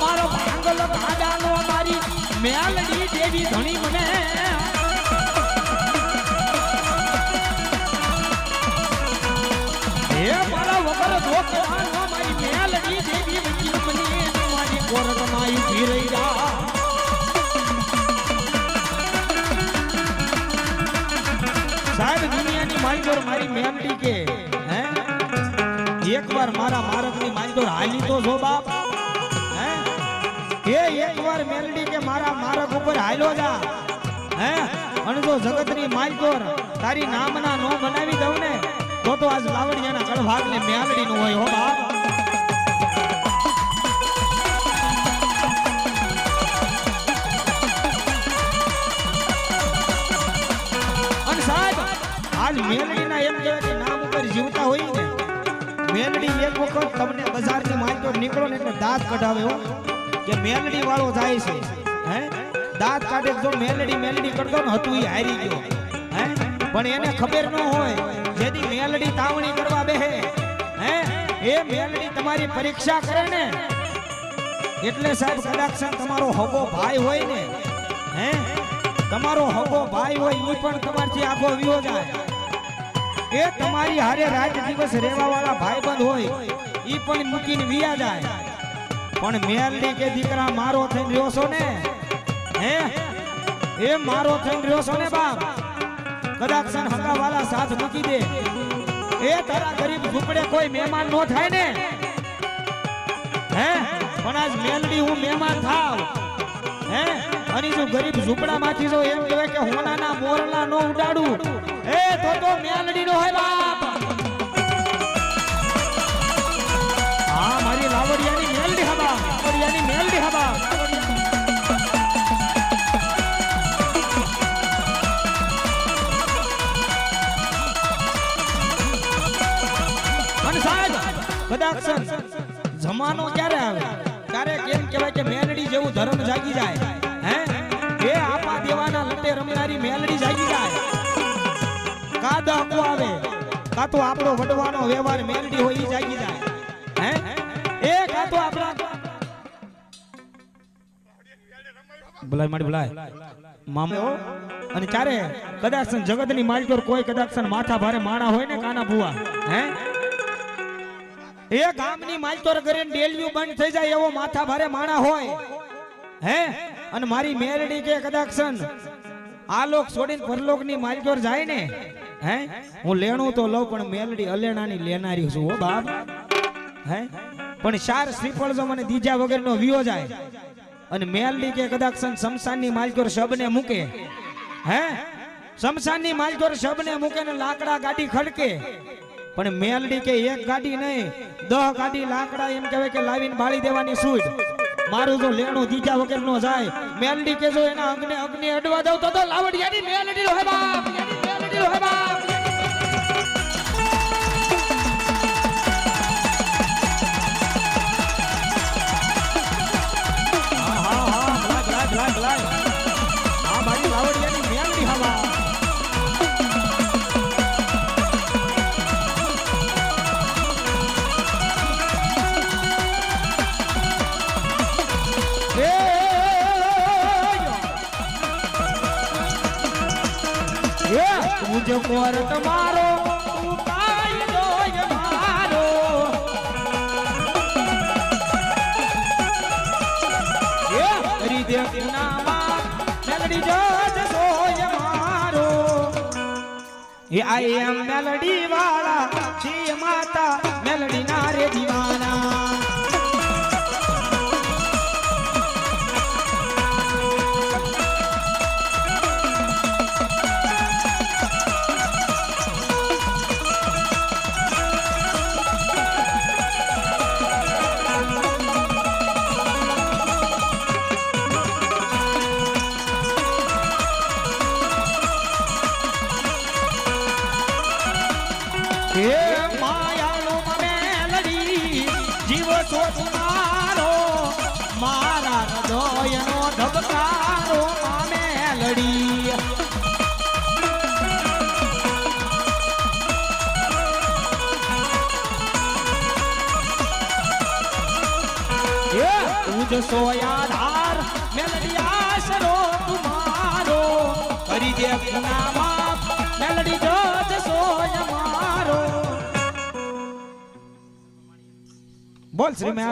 મારો ભાંગલો કાડાનો મારી મેલડી દેવી ધણી મને. માલજોર મારી મેલડી કે, હે? એકવાર મારા મારકની માલજોર હાલી તો જો બાપ, હે? એ એકવાર મેલડી કે મારા મારક ઉપર હાલ્યો જા, હે? અને જો જગતની માલજોર તારી નામના નો બનાવી દઉં ને, તો તો આજ લાવડિયાના કળભાગને મેલડી નું હોય, હો બાપ. આજ મેલડીના એમ કહેવાય કે નામ ઉપર જીવતા હોય ને મેલડી એક વખત તમને બજારની માલતો નીકળો ને એટલે દાંત કઢાવે હો. કે મેલડી વાળો જાય છે. હે? દાંત કાઢે જો મેલડી મેલડી કરતો ને હતું એ હારી ગયો. હે? પણ એને ખબર ન હોય, જેથી મેલડી તાવણી કરવા બેહે. હે? એ મેલડી તમારી પરીક્ષા કરે ને, એટલે સાહેબ કદાચ તમારો હગો ભાઈ હોય ને, હે? તમારો હગો ભાઈ હોય એ પણ તમારથી આખો વિયો જાય. એ તમારી હારે રાત દિવસ રહેવા વાળા ભાઈબંધ હોય, ઈ પણ મૂકીને વિયા જાય. પણ મેલડી કે દીકરા મારો થઈને રહ્યો છો ને? હે? એ મારો થઈને રહ્યો છો ને બાપ? કદાચ હગા વાળા સાથ મૂકી દે. એ તારા ગરીબ ઝૂંપડે કોઈ મહેમાન નો થાય ને? હે? પણ આજ મેલડી હું મહેમાન થાવ. હે? અને જો ગરીબ ઝૂંપડામાંથી જો એમ કહેવાય કે હોનાના મોરલા નો ઉડાડું. એ તો તો મેલડી નો હોય બાપ. હા, મારી લાવડિયાની મેલડી હબા લાવડિયાની મેલડી હબા જમાનો ક્યારે આવે? ત્યારે કેમ કહેવાય કે મેલડી જેવું ધર્મ જાગી જાય? હે? એ આપા દેવાના લટે રમનારી મેલડી જાગી જાય. કા દહકો આવે કા તો આપણો વડવાનો વ્યવહાર મેલડી હોય ઈ જાગી જાય. હે? એ કા તો આપણા ભલાય મારી ભલાય મામો અને ચારે કદાચ જગતની માલકોર કોઈ કદાચ માથા ભારે માણા હોય ને કાના ભુવા. હે? એ ગામની માલતોર કરીને ડેલ્યુ બંધ થઈ જાય એવો માથા ભારે માણા હોય. હે? અને મારી મેરડી કે કદાક્ષન આલોક છોડીને પરલોકની માલચોર જાય ને હે? હું લેણું તો લઉં, પણ મેલડી અલેણાની લેનારી છું, હો બાપ. હે? પણ ચાર શ્રીફળ જો મને દીજા વગરનો વિયો જાય. અને મેલડી કે કદાચ શમશાનની માલકોર શબને મૂકે. હે? શમશાનની માલકોર શબને મૂકે ને લાકડા ગાડી ખડકે. પણ મેલડી કે એક ગાડી નહીં, દહ ગાડી લાકડા એમ કહેવાય કે લાવીને બાળી દેવાની સૂઝ. મારું જો લેણું દીજા વગર નો જાય, મેલડી કે જો એના અગ્નિ અગ્નિ અડવા દઉં તો લાવડિયાની મેલડી હે બાપ. મેલડી હે બાપ. તુજ કોર તમારો એ આઈ એમ મેલડી વાળા છી માતા મેલડી ના રે દીવાના હે માયાનો મેલડી, જીવ સોચનારો મારા હૃદયનો ધબકારો મેલડી. ઉજ સોયાધાર, મેલડી આશરો તુમારો કરી દે ગુનામાં All three